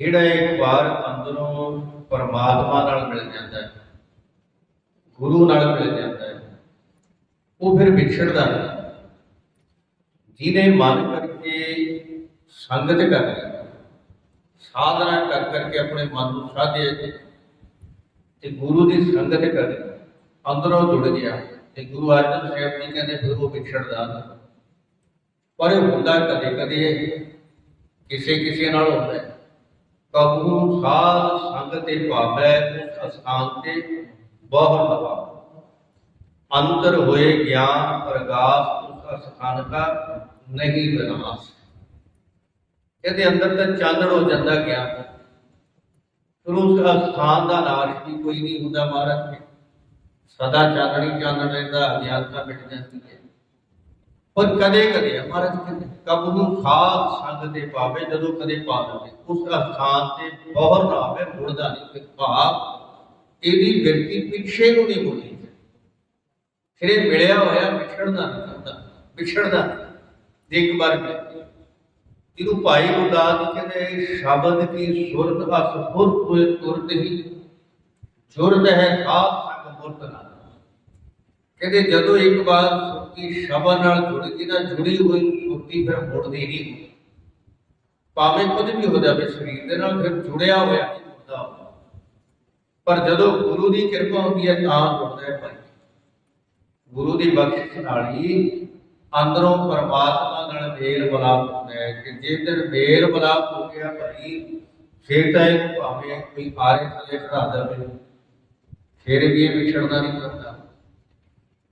ਜਿਹੜਾ ਇੱਕ ਵਾਰ ਅੰਦਰੋਂ ਪਰਮਾਤਮਾ ਨਾਲ ਮਿਲ ਜਾਂਦਾ ਹੈ, ਗੁਰੂ ਨਾਲ ਮਿਲ ਜਾਂਦਾ ਹੈ, ਉਹ ਫਿਰ ਵਿਛੜਦਾ ਨਹੀਂ ਜਿਹਨੇ ਮਨ ਕਰਕੇ ਸੰਗਤ ਕਰਨੀ ਸਾਧਨਾ ਕਰ ਕਰਕੇ ਆਪਣੇ ਮਨ ਨੂੰ ਸਾਧਿਆ ਜੀ, ਤੇ ਗੁਰੂ ਦੀ ਸੰਗਤ ਕਰੇ ਅੰਦਰੋਂ ਜੁੜ ਗਿਆ, ਤੇ ਗੁਰੂ ਅਰਜਨ ਸਾਹਿਬ ਜੀ ਕਹਿੰਦੇ ਫਿਰ ਉਹ ਵਿਛੜਦਾ ਪਰ ਇਹ ਹੁੰਦਾ ਕਦੇ ਕਦੇ ਕਿਸੇ ਕਿਸੇ ਨਾਲ ਹੁੰਦਾ ਕਬੂ ਸਾਧ ਸੰਗ ਤੇ ਭਾਵੈ ਉਸ ਅਸਥਾਨ ਤੇ ਬਹੁ ਲਵਾ। ਅੰਤਰ ਹੋਏ ਗਿਆਨ ਪ੍ਰਗਾਸ ਉਸ ਅਸਥਾਨ ਦਾ ਨਹੀਂ ਵਿਨਾਸ਼। ਇਹਦੇ ਅੰਦਰ ਤਾਂ ਚਾਨਣ ਹੋ ਜਾਂਦਾ ਗਿਆਨ ਫਿਰ ਉਸ ਅਸਥਾਨ ਦਾ ਨਾਸ਼ ਵੀ ਕੋਈ ਨਹੀਂ ਹੁੰਦਾ ਮਹਾਰਾਜ ਸਦਾ ਚਾਨਣੀ ਚਾਨਣ ਰਹਿੰਦਾ ਅਗਿਆਨਤਾ ਮਿਟ ਜਾਂਦੀ ਹੈ। ਪਰ ਕਦੇ ਕਦੇ ਮਹਾਰਾਜ ਕਹਿੰਦੇ ਕਬੂ ਨੂੰ ਸਾਧ ਸੰਗ ਦੇ ਪਾਵੇ ਜਦੋਂ ਕਦੇ ਪਾ ਲਵੇ। ਉਸ ਅਸਥਾਨ ਤੇ ਬਹਰ ਨਾ ਆਵੇ ਮੁੜਦਾ ਨਹੀਂ। ਭਾਵ, ਇਹਦੀ ਬਿਰਤੀ ਪਿੱਛੇ ਨੂੰ ਨਹੀਂ ਮੁੜਦੀ। ਫਿਰ ਇਹ ਮਿਲਿਆ ਹੋਇਆ, ਵਿਛੜਦਾ ਨਹੀਂ ਚਾਹੁੰਦਾ ਵਿਛੜਦਾ ਨਹੀਂ। ਇੱਕ ਵਾਰ ਬਿਰਤੀ ਜਿਹਨੂੰ ਭਾਈ ਗੁਰਦਾਸ ਜੀ ਕਹਿੰਦੇ, ਸ਼ਬਦ ਕੀ ਸੁਰਤ ਅਸ ਹੋਏ ਤੁਰਤ ਹੀ ਸੁਰਤ ਹੈ ਸਾਧ ਸੰਗ ਮੁਰਤ ਨਾ ਕਹਿੰਦੇ ਜਦੋਂ ਇੱਕ ਵਾਰ ਸੁਰਤੀ ਸ਼ਬਦ ਨਾਲ ਜੁੜ ਗਈ ਨਾ ਜੁੜੀ ਹੋਈ ਸੁਰਤੀ ਫਿਰ ਮੁੜਦੀ ਨਹੀਂ। ਭਾਵੇਂ ਕੁਝ ਵੀ ਹੋ ਜਾਵੇ, ਸਰੀਰ ਦੇ ਨਾਲ ਫਿਰ ਜੁੜਿਆ ਹੋਇਆ ਨਹੀਂ ਹੁੰਦਾ। ਪਰ ਜਦੋਂ ਗੁਰੂ ਦੀ ਕਿਰਪਾ ਹੁੰਦੀ ਹੈ ਤਾਂ ਜੁੜਦਾ ਹੈ ਭਾਈ। ਗੁਰੂ ਦੀ ਬਖਸ਼ਿਸ਼ ਨਾਲ ਹੀ ਅੰਦਰੋਂ ਪਰਮਾਤਮਾ ਨਾਲ ਮੇਲ ਮਲਾਪ ਹੁੰਦਾ ਹੈ ਕਿ ਜੇ ਦਿਨ ਮੇਲ ਮਲਾਪ ਹੋ ਗਿਆ ਭਾਈ, ਫਿਰ ਤਾਂ ਇਹ ਭਾਵੇਂ ਕੋਈ ਆਰੇ ਥੱਲੇ ਚੜਾ ਦੇਵੇ ਫਿਰ ਵੀ ਇਹ ਵਿਛੜਦਾ ਨਹੀਂ ਕਰਦਾ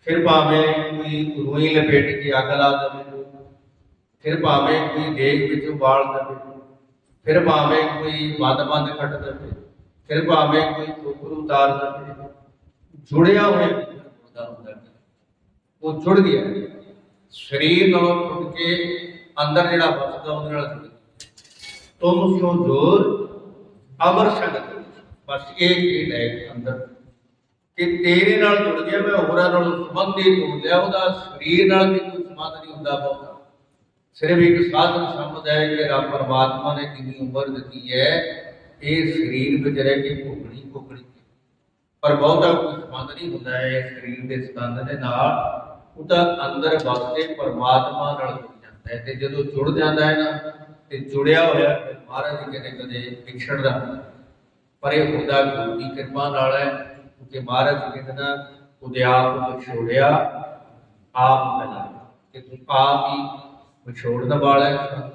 ਫਿਰ ਭਾਵੇਂ ਕੋਈ ਰੂਈ ਲਪੇਟ ਕੇ ਅੱਗ ਲਾ ਦੇਵੇ, ਫਿਰ ਭਾਵੇਂ ਕੋਈ ਦੇਗ ਵਿੱਚ ਉਬਾਲ ਦੇਵੇ, ਫਿਰ ਭਾਵੇਂ ਕੋਈ ਬੰਦ ਬੰਦ ਕੱਟ ਦੇਵੇ, ਫਿਰ ਭਾਵੇਂ ਕੋਈ ਟੋਕਰ ਉਤਾਰ ਦੇਵੇ, ਜੁੜਿਆ ਹੋਇਆ ਹੁੰਦਾ ਹੁੰਦਾ ਉਹ ਜੁੜ ਗਿਆ। ਸਰੀਰ ਨਾਲੋਂ ਟੁੱਟ ਕੇ ਅੰਦਰ ਜਿਹੜਾ ਵਸਦਾ, ਉਹਦੇ ਨਾਲ ਜੁੜ ਤੁਮ ਸਿਓ ਜੋਰ ਅਮਰ ਸੰਗਤ ਬਸ ਇਹ ਖੇਡ ਲੈ ਇਹਦੇ ਅੰਦਰ। ਕਿ ਤੇਰੇ ਨਾਲ ਜੁੜ ਗਿਆ, ਮੈਂ ਹੋਰਾਂ ਨਾਲ ਸੰਬੰਧਿਤ ਹੋ ਤੋੜ ਲਿਆ, ਉਹਦਾ ਸਰੀਰ ਨਾਲ ਵੀ ਕੋਈ ਸੰਬੰਧ ਨਹੀਂ ਹੁੰਦਾ ਬਹੁਤਾ। ਸਿਰਫ ਇੱਕ ਸਾਧਨ ਸਮਝ ਹੈ ਕਿ ਰੱਬ ਪਰਮਾਤਮਾ ਨੇ ਕਿੰਨੀ ਉਮਰ ਦਿੱਤੀ ਹੈ, ਇਹ ਸਰੀਰ ਵਿੱਚ ਰਹਿ ਕੇ ਭੁਗਣੀ ਭੁਗਣੀ ਪਰ ਬਹੁਤਾ ਕੋਈ ਸੰਬੰਧ ਨਹੀਂ ਹੁੰਦਾ ਹੈ ਸਰੀਰ ਦੇ ਸੰਬੰਧ ਦੇ ਨਾਲ ਉਹਦਾ ਅੰਦਰ ਵਸਦੇ ਪਰਮਾਤਮਾ ਨਾਲ ਜੁੜ ਜਾਂਦਾ ਹੈ। ਤੇ ਜਦੋਂ ਜੁੜ ਜਾਂਦਾ ਹੈ ਨਾ, ਤੇ ਜੁੜਿਆ ਹੋਇਆ ਮਹਾਰਾਜ ਜੀ ਕਦੇ ਕਦੇ ਵਿਛੜਦਾ ਨਹੀਂ। ਪਰ ਇਹ ਹੁੰਦਾ ਗੁਰੂ ਦੀ ਕਿਰਪਾ ਨਾਲ ਹੈ ਕਿ ਮਹਾਰਾਜ ਕਹਿੰਦੇ ਨਾ, ਉਹਦੇ ਆਪ ਨੂੰ ਛੋੜਿਆ ਆਪ ਮਿਲਾ ਕਿ ਤੂੰ ਆਪ ਹੀ ਵਿਛੋੜਨ ਵਾਲਾ ਹੈ,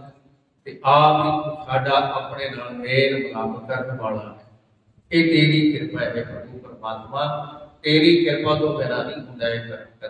ਤੇ ਆਪ ਹੀ ਸਾਡਾ ਆਪਣੇ ਨਾਲ ਮੇਲ ਮਿਲਾਪ ਕਰਨ ਵਾਲਾ ਹੈ। ਇਹ ਤੇਰੀ ਕਿਰਪਾ ਹੈ ਪ੍ਰਭੂ, ਪਰਮਾਤਮਾ, ਤੇਰੀ ਕਿਰਪਾ ਤੋਂ ਬਿਨਾਂ ਨਹੀਂ ਹੁੰਦਾ ਇਹ ਕਰ